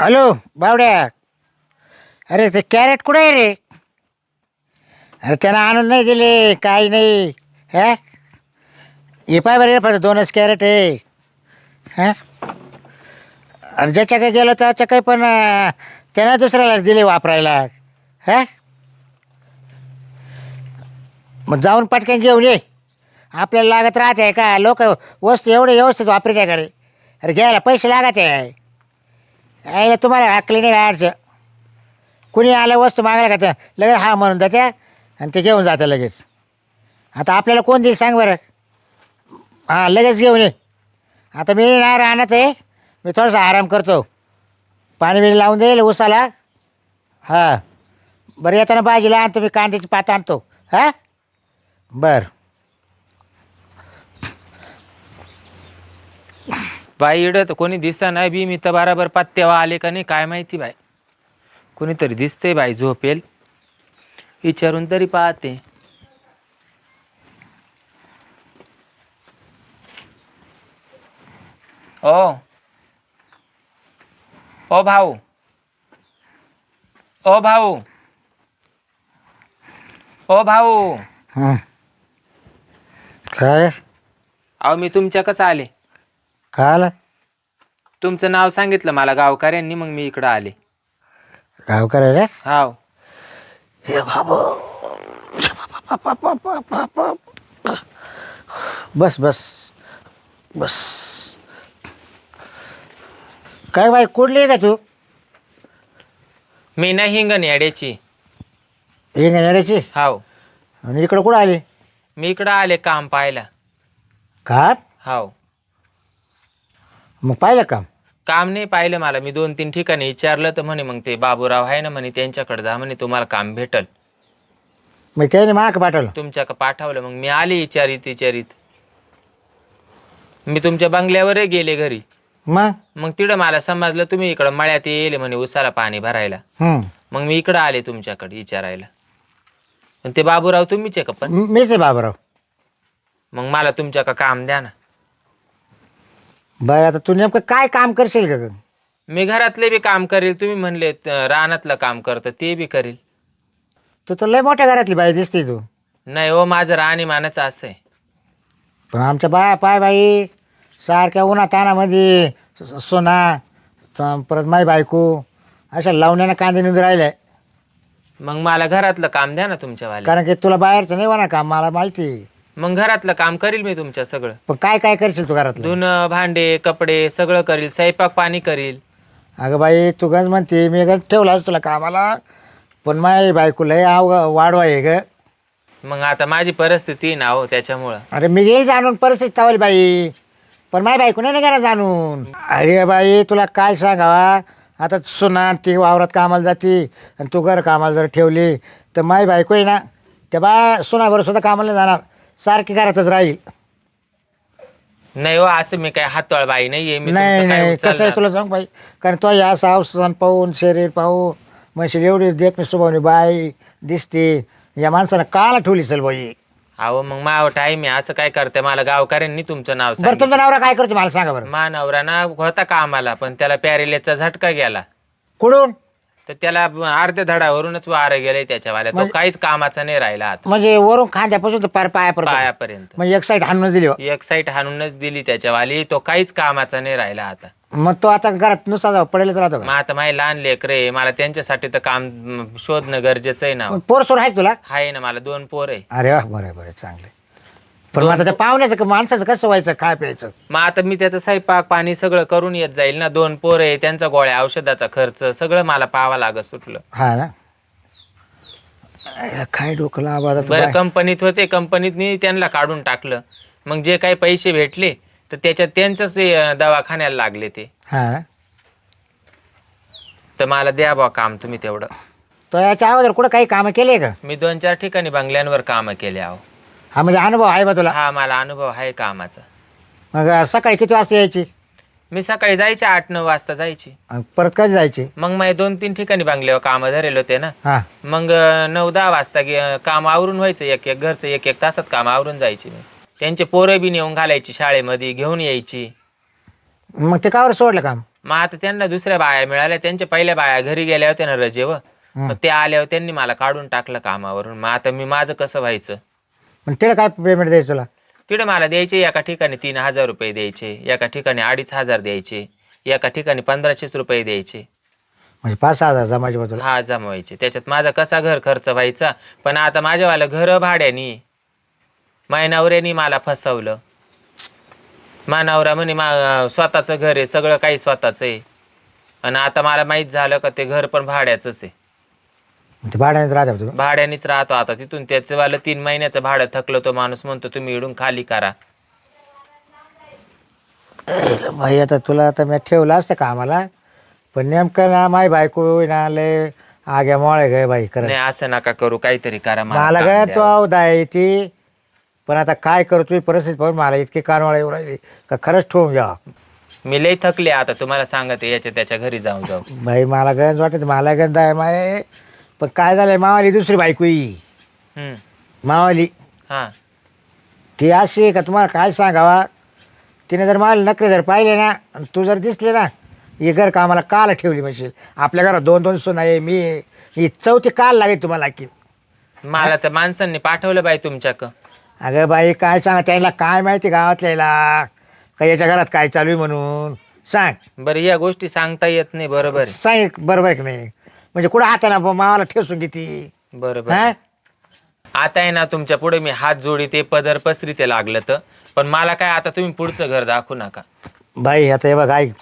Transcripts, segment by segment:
Hello बावड्या. अरे ते crate कुठे आहे रे? अरे त्यांना आणून नाही दिले काही नाही. हा? हे पाय बरे फक्त दोनच कॅरेट आहे. हा? अरे ज्याच्या काही गेलं त्याच्या काही पण त्यांना त्यानं दुसऱ्याला दिले वापरायला. हा? मग जाऊन पटकन घेऊन ये. आपल्याला लागत राहते का? लोक वस्तू एवढे व्यवस्थित वापरत आहे का रे? अरे घ्यायला पैसे लागत आहे. यायला तुम्हाला हाकले नाही बाहेरचं कुणी आलं वस्तू मागायला का त्या? लगेच हा म्हणून जाते आणि ते घेऊन जातं लगेच. आता आपल्याला कोण देईल सांग बरं? हां लगेच घेऊन ये. आता मी नाही राहणार ते मी थोडासा आराम करतो. पाणी बिणी लावून देईल उसाला हां. बरं येताना भाजीला आणतो मी कांद्याची पात आणतो. हां? बरं. बाई इडं तर कोणी दिसता नाही बी मी तर बराबर पत्त्यावा आले का नाही काय माहिती बाई. कोणीतरी दिसतंय बाई झोपेल. विचारून तरी पाहते. ओ. ओ भाऊ. ओ भाऊ. ओ भाऊ. हां. काय? अहो मी तुमच्याकच आले. काय आलं तुमचं नाव सांगितलं मला गावकऱ्यांनी मग मी इकडं आले. काय करायला हाव. हे बाबा. बस बस. बस. काय बाई कुठली का तू? मी नाही हिंगण याड्याची हे येणाऱ्याची हाव. आणि इकडं कुठं आली? मी इकडं आले काम पाहायला. का हाव. मग पाहिलं काम काम नाही पाहिलं मला. मी दोन तीन ठिकाणी विचारलं तर म्हणे मग ते बाबूराव आहे ना म्हणे त्यांच्याकडे जा म्हणे तुम्हाला काम भेटल. मग त्याने माग पाठवलं. तुमच्या पाठवलं? मग मी आले विचारित विचारित. मी तुमच्या बंगल्यावरही गेले घरी. मग? मग तिकडं मला समजलं तुम्ही इकडं मळ्यात येले म्हणे उसाला पाणी भरायला. हम्म. मग मी इकडं आले तुमच्याकडे विचारायला. पण ते बाबूराव तुम्हीच आहे का पण? मीच आहे बाबराव. मग मला तुमच्या का काम द्या ना. बाई आता तू नेमकं काय काम करशील का ग? मी घरातले बी काम करेल तुम्ही म्हणले त- रानातलं काम करतं ते बी करेल. तू तर लय मोठ्या घरातली बाई दिसते तू. नाही हो माझं राहणीमानच असं आहे. पण आमच्या बाया पाय बाई सारख्या उन्हा तानामध्ये स- सोना स- परत माई बायको अशा लावण्यानं कांदे निघून राहिले. मग मला घरातलं काम द्या ना तुमच्यावाले. कारण की तुला बाहेरचं नाही होणार काम मला माहिती आहे. मग घरातलं काम करील मी तुमच्या सगळं. पण काय काय करशील तू घरातलं? धुणं भांडे कपडे सगळं करील स्वयंपाक पाणी करील. अगं बाई तू गंज म्हणते मी गंज ठेवलाच तुला कामाला पण माई बायको लय आव वाढवा आहे ग. मग आता माझी परिस्थिती ना हो त्याच्यामुळं. अरे मी येईल जाणून परिस्थिती तावली बाई. पण माय बायको नाही ना जाणून. अरे बाई तुला काय सांगावा? आता सुना ती वावरात कामाला जाते आणि तू घर कामाला जर ठेवली तर माय बायको आहे ना त्या बा सुनाबरोबर सुद्धा कामाला नाही जाणार. सारखी घरातच राहील. नाही हो असं मी काय हातवाळ बाई नाहीये मी नाही तुमचं काय नाही कसं आहे उचलणार. तुला सांग बाई? कारण तो या सावसन पाहून शरीर पाहून म्हणजे एवढी देखणी स्वभावनी बाई दिसते. या माणसानं काला ठेवली चल बाई. अहो मग माव टाईम आहे असं काय करते? मला गावकऱ्यांनी तुमचं नाव बरं सांगितलं. तुमचा नवरा काय करतो? मला सांगा बरं. मा नवरा ना होता कामाला पण त्याला पॅरेलेचा झटका गेला. कुठून? तर त्याला अर्ध्या धडावरूनच वारं गेलंय त्याच्यावाल्या. तो म्हणजे- काहीच कामाचा नाही राहिला आता. म्हणजे वरून खांद्यापासून तर पार पायापर्यंत पायापर्यंत. मग एक साईड हाणून दिली हो. एक साईड हाणूनच दिली त्याच्यावाली. तो काहीच कामाचा नाही राहिला आता. मग तो आता घरात नुसता पडेलच राहतो मग का आता माझे लहान लेकरे मला त्यांच्यासाठी तर काम म, शोधणं गरजेचं आहे ना. मग पोर सोर आहे तुला? आहे ना मला दोन पोर आहे. अरे वा बरं आहे, बरं आहे, चांगलं आहे. पण मग आता त्या पाहुण्याचं का- माणसाचं कसं व्हायचं काय प्यायचं? मग आता मी त्याचं स्वयंपाक पाणी सगळं करून येत जाईल ना. दोन पोर आहे त्यांचा गोळ्या औषधाचा खर्च सगळं मला पाहावं लागत सुटलं. हा ना? अरे, काय डोकं लावा बरं कंपनीत होते कंपनीत त्यांना काढून टाकलं. मग जे काही पैसे भेटले तर त्याच्यात त्यांचंच अं, दवाखान्याला लागले ते. हा. तर मला द्या बा काम तुम्ही तेवढं. तो याच्या अगोदर कुठं काही कामं केले का? मी दोन चार ठिकाणी बंगल्यांवर कामं केले आहो. हा म्हणजे अनुभव आहे बा तुला? हा मला अनुभव आहे कामाचा. मग सकाळी किती वाजता यायची? मी सकाळी जायचे आठ नऊ वाजता जायची. आणि परत कधी जायची? मग माझे दोन तीन ठिकाणी बंगल्यावर कामं धरेल होते ना. हा. मग अं, नऊ दहा वाजता गे- काम आवरून व्हायचं एक एक घरचं एक एक तासात काम आवरून जायची मी. त्यांचे पोरं बी नेऊन घालायची शाळेमध्ये घेऊन यायची. मग ते कावर सोडलं काम? मग आता त्यांना दुसऱ्या बाया मिळाल्या त्यांच्या पहिल्या बाया घरी गेल्या होत्या ना रजेवर. मग ते आल्यावर त्यांनी मला काढून टाकलं कामावरून. मग आता मी माझं कसं व्हायचं? मग तिला काय पेमेंट द्यायचं तुला? तिकडे मला द्यायचे एका ठिकाणी तीन हजार रुपये द्यायचे एका ठिकाणी अडीच हजार द्यायचे एका ठिकाणी पंधराशेच रुपये द्यायचे. म्हणजे पाच सहा हजार जमायचे बा तुला. हा जमवायचे त्याच्यात माझा कसा घर खर्च व्हायचा? पण आता माझ्यावालं घर भाड्यानी मायनावऱ्यानी मला फसवलं. मानावरा म्हणे मा स्वतःचं घर आहे सगळं काही स्वतःच आहे. आणि आता मला माहीत झालं का ते घर पण भाड्याचंच आहे. ते भाड्यानेच राहते बा तुला भाड्यानेच राहतो आता तिथून. त्याचं वालं तीन महिन्याचं भाडं थकलं तो माणूस म्हणतो तुम्ही इडून खाली करा. भाई आता तुला आता मी ठेवलं असतं का आम्हाला पण नेमकं ना माय बायको ना लय आग्या मोळे गे बाई नाही असं नका करू काहीतरी करा मला मला काम काय द्या. तो अवदाय ती पण आता काय करतोय परिस्थिती पाहून मला इतकी कानवाळा येऊ राहिली का खरंच ठेवून घ्या. मी लई थकले आता तुम्हाला सांगते याच्या त्याच्या घरी जाऊन जाऊ बाई मला गंज वाटत मला गंज आहे माय. पण काय झालंय मावाली दुसरी बायको ही हम्म. मावाली. हा. ती अशी आहे का तुम्हाला काय सांगावा? तिने जर मला नखरे जर पाहिले ना आणि तू जर दिसले ना ही घर कामाला काल ठेवली म्हणजे आपल्या घरात दोन दोन सून आहे मी आहे. ही चौथी काल लागेल तुम्हाला की. मला तर माणसांनी पाठवलं बाई तुमच्याक अगं बाई काय सांगा त्यांना काय माहिती गावातल्याला? का याच्या घरात काय चालू आहे म्हणून? सांग. बरं या गोष्टी सांगता येत नाही बरोबर आहे. सांग बरोबर आहे की नाही? म्हणजे कुठं हाताना मावाला ठेसून घेते बरोबर. हा? आता आहे ना तुमच्यापुढे मी हात जोडी ते पदर पसरी ते लागलं तर. पण मला काय आता तुम्ही पुढचं घर दाखवू नका. बाई आता हे बघ ऐक.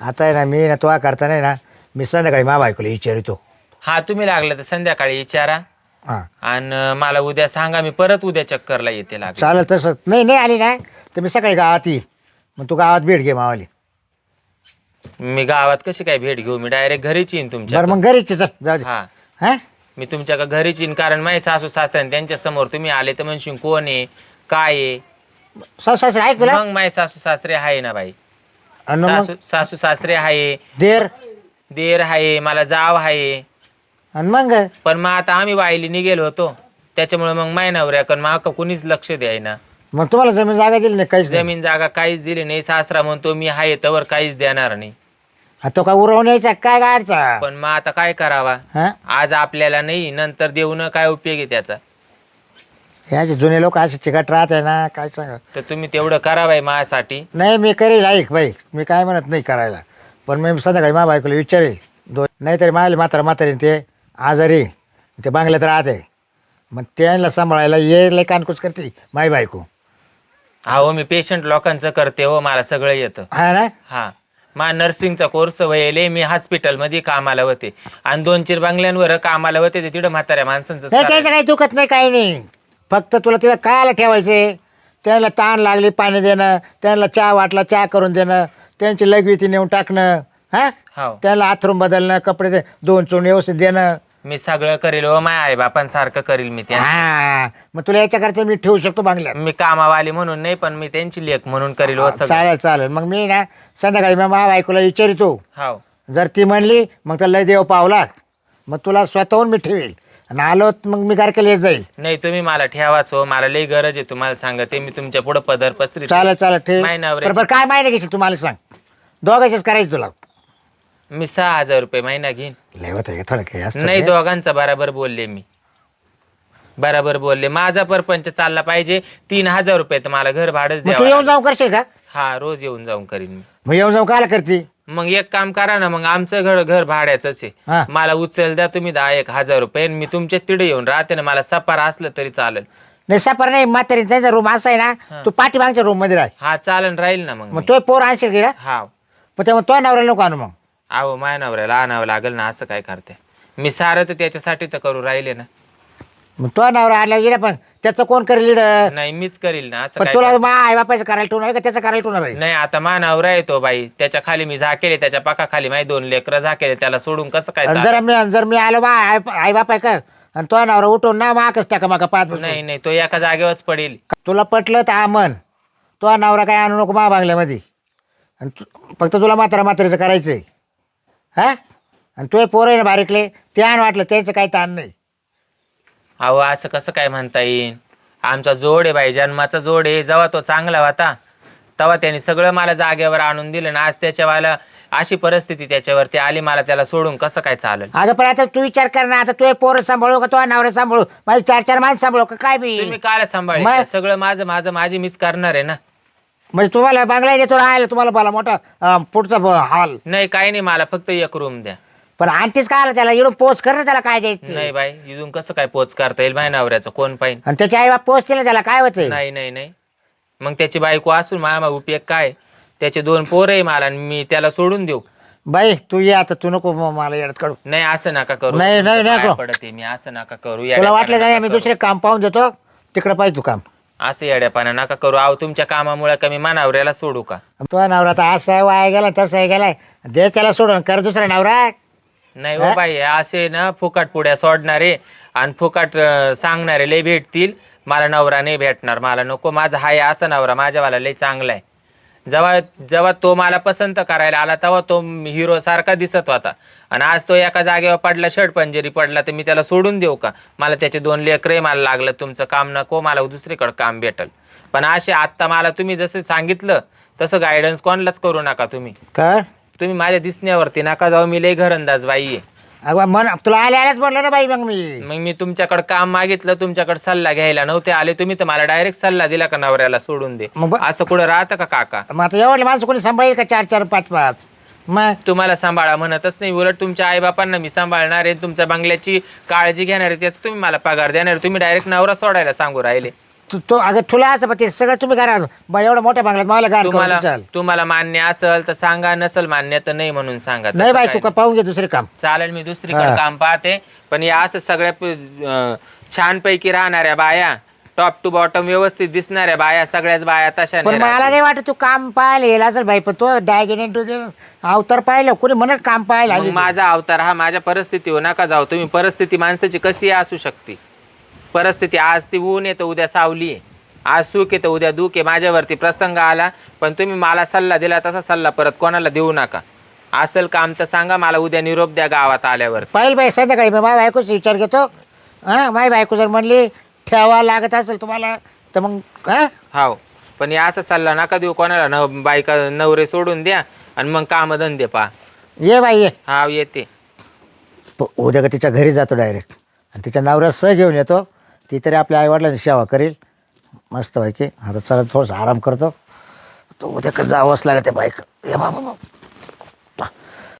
आता आहे ना मी ना तो करता नाही ना मी संध्याकाळी मा बायकोला विचारितो. हा तुम्ही लागलं तर संध्याकाळी विचारा. हां. आणि मला उद्या सांगा मी परत उद्या चक्करला येते लागलं. चालेल तसं. नाही नाही आली ना तर मी सकाळी गावात येईल. मग तू गावात भेट घे मावाली. मी गावात कशी काय भेट घेऊ? मी डायरेक्ट घरीच येईन तुमच्या बरं मग घरीच चल जाऊ दे हा. हा? मी तुमच्या का घरीच येईन कारण माझे सासू सासरे त्यांच्यासमोर तुम्ही आले तर म्हणशील कोण आहे? काय आहे? सासू सासरे ऐक तुला? मग माझे सासू सासरे आहे ना बाई. आणि मग? सासू सासू सासरे आहे. देर? देर आहे मला जाव आहे. आणि मग? पण मग आता आम्ही वाईली निघेलो होतो. त्याच्यामुळे मग मायनावऱ्याकडे मग कुणीच लक्ष द्यायना. मग तुम्हाला जमीन जागा दिली नाही काहीच नाही. जमीन जागा काहीच दिली नाही. सासरा म्हणतो मी आहे तवर काहीच देणार नाही. आता तो काय उरवून यायचा? काय गाडचा पण मग आता काय करावा? हा? आज आपल्याला नाही नंतर देऊन काय उपयोग आहे त्याचा? याचे जुने लोक असे चिकट राहत आहे ना काय सांगा? तर तुम्ही तेवढं करावाय माझ्यासाठी. नाही मी करेल ऐक बाई. मी काय म्हणत नाही करायला. पण मी संध्याकाळी मा बायकोला विचारेल. दोन नाहीतरी मायला मात्र म्हातारी ते आजारी ते बांगल्यात राहते. मग त्यांना सांभाळायला ये लय कानकुच करते माय बायको. अहो मी पेशंट लोकांचं करते हो मला सगळं येतं. हा ना? हा. मा नर्सिंगचा कोर्स वयले मी हॉस्पिटलमध्ये कामाला होते. आणि दोन चिर बांगल्यांवर कामाला होते ते तिथं म्हाताऱ्या माणसांचं नाही त्याचं करायचं. काही दुखत नाही काही नाही. फक्त तुला तिला कायला ठेवायचे त्यांना ताण लागली पाणी देणं त्यांना चहा वाटला चहा करून देणं त्यांची लगविती नेऊन टाकणं हा? हो. त्यांना आथरून बदलणं कपडे दे- दोन चोण व्यवस्थित देणं मी सगळं करेल हो माय आई बापांसारखं करील मी त्या हा मग तुला याच्याकरता मी ठेवू शकतो बांगल्यात. मी कामावाली म्हणून नाही पण मी त्यांची लेख म्हणून करील हो सगळं. चालेल चालेल. मग मी ना संध्याकाळी मग मा बायकोला विचारितो. हो जर ती म्हणली मग तर लय देव पावला. मग तुला स्वतःहून मी ठेवेल. आणि आलो तर मग मी गारकेला येत जाईल. नाही तुम्ही मला ठेवाच हो. मला लई गरज आहे तुम्हाला सांगते मी तुमच्यापुढे पदर पसरी चालेल चालेल ठेव. माय नवऱ्याची- काय माहिती घेशील तुम्हाला सांग. दोघांचीच करायचं तुला. मी सहा हजार रुपये महिना घेईन. लय होतं थोडं काही असतं नाही. दोघांचा बराबर बोलले मी. बराबर बोलले. माझा परपंच चालला पाहिजे. तीन हजार रुपये तर मला घर भाडंच मग तू द्यावं येऊन. जाऊन करशील का? हा रोज येऊन जाऊन करीन मी. मग येऊन जाऊन कायला करते? मग एक काम करा ना मग आमचं घर घर भाड्याचंच हा. आहे मला उचल द्या तुम्ही दहा एक हजार रुपये आणि मी तुमच्या तिडे येऊन राहते ना मला सपार असलं तरी चालेल. नाही सपर नाही म्हातारी त्यांचा रूम असा आहे ना तू पाठीमागच्या रूममध्ये राह. हा चालन राहील ना मग मग मी. तो पोर आणशील की हा. मग तेव्हा तो नवऱ्याला नको आणू मग. अहो माय नवऱ्याला आणावं लागेल ना असं काय करते? मी सारं तर त्याच्यासाठी तर करू राहिले ना. मग तो नवरा आणला गेला पण त्याचं कोण करेल नाही मीच करील ना असं पण काय तुला करते? मा आई बापाचं करायला ठेवणार आहे का त्याचं करायला ठेवणार आहे नाही आता मा नवरा येतो बाई. त्याच्याखाली मी झाकेले त्याच्या पाकाखाली माझी दोन लेकरं झाकेले त्याला सोडून कसं काय आणि चालेल? जर मी जर मी आलो मा आई आई बाप आहे का आणि तो नवरा उठून ना माकच टाका माका पाच बसून. नाही नाही तो एका जागेवरच पडेल. तुला पटलं तर आमन. तो नवरा काय आणू नको मा बांगल्यामध्ये. आणि तू- फक्त तुला मात्रा मात्रेचं करायचं आहे हा? आणि तो पोरं आहे ना बारीकले ते आण वाटलं त्याचं काही ताण नाही. अहो असं कसं काय म्हणता येईल आमचा जोड आहे बाई जन्माचा जोड आहे. जेव्हा तो चांगला होता तेव्हा त्याने सगळं मला जागेवर आणून दिलं ना आज त्याच्या वाला अशी परिस्थिती त्याच्यावरती आली मला त्याला सोडून कसं काय चालेल? अगं पण आता तू विचार कर ना आता तू पोरं सांभाळू का तो नवरा सांभाळू? माझी चार चार माणसं सांभाळू का? काय बी? तुम्ही काय सांभाळ मग? सगळं माझं माझं माझी मिस करणार आहे ना? म्हणजे तुम्हाला बंगला देतो राहायला तुम्हाला मला मोठा अं, पुढचा ब- हॉल. नाही काही नाही मला फक्त एक रूम द्या. पण आणतीच काय आलं त्याला? इकडून पोच कर ना त्याला काय द्यायचं? नाही बाई इथून कसं काय पोच करता येईल? माझ्या नवऱ्याचं कोण पाहिजे आणि त्याची आई बाप पोच ना त्याला काय होतं नाही नाही नाही. मग त्याची बायको असून मामा उपयोग काय? त्याचे दोन पोर आहे मला आणि मी त्याला सोडून देऊ. बाई तू ये आता तू नको म- मला येडत काढू. नाही असं नका करू. नाही, नाही, तुमचं नाही पाया करू. पडते मी असं नका करू. तुला वाटलं नाही मी. दुसरे काम पाहून देतो तिकडे पाहिजे तू काम असं येड्यापणा नका करू. अहो तुमच्या कामामुळे कमी मानावऱ्याला सोडू का? तो नवरा आता असं आहे वाया गेला तसं आहे गेलाय. दे त्याला सोडून कर दुसरा नवरा. नाही हो बाई असे ना फुकाट पुड्या सोडणारे आणि फुकाट अं, सांगणारे लय भेटतील. मला नवरा नाही भेटणार मला नको. माझा हाय असा नवरा माझ्यावाला लय चांगला आहे. जेव्हा जेव्हा तो मला पसंत करायला आला तेव्हा तो हिरो सारखा दिसत होता. आणि आज तो एका जागेवर पडला शर्ट पंजेरी पडला तर मी त्याला सोडून देऊ का? मला त्याचे दोन लेकरं मला लागलं तुमचं काम नको मला दुसरीकडे काम भेटल. पण असे आत्ता मला तुम्ही जसं सांगितलं तसं गायडन्स कोणालाच करू नका तुम्ही. कर तुम्ही माझ्या दिसण्यावरती नका जाऊ मी लय घरंदाज बाई आहे. अगं मन तुला आले आल्याच बोललं ना बाई मग मी. मग मी तुमच्याकडे काम मागितलं तुमच्याकडे सल्ला घ्यायला नव्हते आले. तुम्ही तर मला डायरेक्ट सल्ला दिला का नवऱ्याला सोडून दे. मग ब- असं कुठं राहतं का काका? मग आता एवढे माणसं कोणी सांभाळेल का चार चार पाच पाच? मग? तुम्हाला सांभाळा म्हणतच नाही. उलट तुमच्या आईबापांना मी सांभाळणार आहे तुमच्या बंगल्याची काळजी घेणार आहे त्याचं तुम्ही मला पगार देणार आहे. तुम्ही डायरेक्ट नवरा सोडायला सांगू राहिले. तू तो अगं तुला असं पण ते सगळं तुम्ही करा. बा एवढं मोठ्या बंगल्यात मला गाड तुम्हाला करून चाल तुम्हाला मान्य असेल तर सांगा नसल मान्य तर नाही म्हणून सांगा. नाही तसं बाई काय तू का पाहून घे दुसरे काम. चालेल मी दुसरीकडे हा. काम पाहते. पण या असं सगळ्या प- अं, छानपैकी राहणाऱ्या बाया टॉप टू बॉटम व्यवस्थित दिसणाऱ्या बाया सगळ्याच बाया तशा पण नाही मला. नाही वाटत तू काम पाहायला येईल असेल बाई पण तो डायगेनेट अवतार पाहिलं कोणी म्हणत काम पाहायला मग आली माझा अवतार हा माझ्या परिस्थितीवर नका जाऊ. तुम्ही परिस्थिती माणसाची कशी असू शकते? परिस्थिती आज ती ऊन येतं उद्या सावली आहे. आज सुख येतं उद्या दुःख आहे. माझ्यावरती प्रसंग आला पण तुम्ही मला सल्ला दिला तसा सल्ला परत कोणाला देऊ नका. असेल काम तर सांगा मला उद्या निरोप द्या गावात आल्यावर. पाहिलं बाई संध्याकाळी मी माझ्या बायकोचा विचार घेतो. हां माझी बायको जर म्हणली ठेवा लागत असेल तुम्हाला तर मग हां? हाव पण या असा सल्ला नका देऊ कोणाला न बायका नवरे सोडून द्या आणि मग काम धंदे पा ये बाई ये. हाव येते. प- उद्या का तिच्या घरी जातो डायरेक्ट. आणि तिच्या नवऱ्यात सह घेऊन येतो. ती तरी आपल्या आईवडिलांची सेवा करेल. मस्त पैकी आता चला थोडंसं आराम करतो. तो उद्या जावंच लागेल आहे बाईक ये बाबा बाबा.